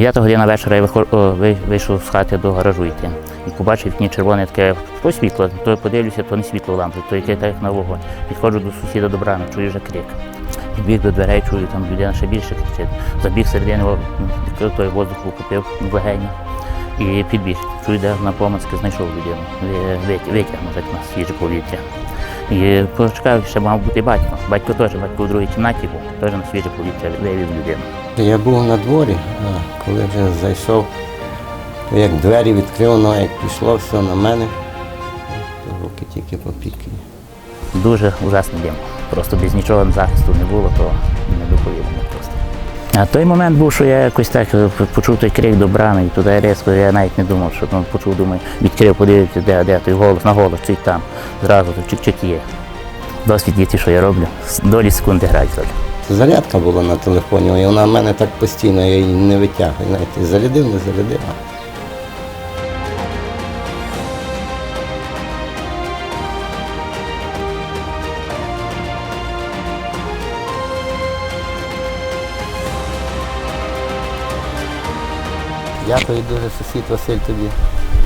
9 година вечора я вийшов з хати до гаражу йти. І побачив вікні червоне таке то світло, то подивлюся, то не світло лампи, то яке так як на вогонь. Підходжу до сусіда до брами, чую вже крик. Підбіг до дверей, чую, там людина ще більше кричить. Забіг середини, о, той воздух купив в легені. І підбіг. Чую, де на помацьки знайшов людину. Ви- вит- Витягнув так на свіже повітря. І почекав, ще мав бути батько. Батько теж, батько у другій кімнаті був, теж на свіже повітря вивів людину. Я був на дворі, а коли вже зайшов, то як двері відкрив, ну як пішло все на мене, то руки тільки попікані. Дуже ужасний дим. Просто без нічого захисту не було, то не доповідно просто. А той момент був, що я якось так е, почув той крик до брами, і туди різко я навіть не думав, що ну, почув, думаю, відкрив, подивився, де, де той голос, на голос, чи там. Зразу то чик-чик є. Досвід є ті, що я роблю. Долі секунди грають зроблю. Зарядка була на телефоні, і вона в мене так постійно, я її не витягую. Знаєте, зарядив, не зарядив. Дякую дуже сусід Василь тобі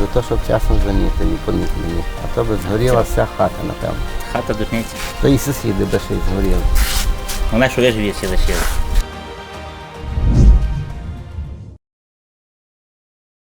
за те, що вчасно замітив і поміг мені. А то би згоріла вся хата, напевно. Хата дурниця. То і сусіди би ще й згоріли. Вона що ви живі всі лишили.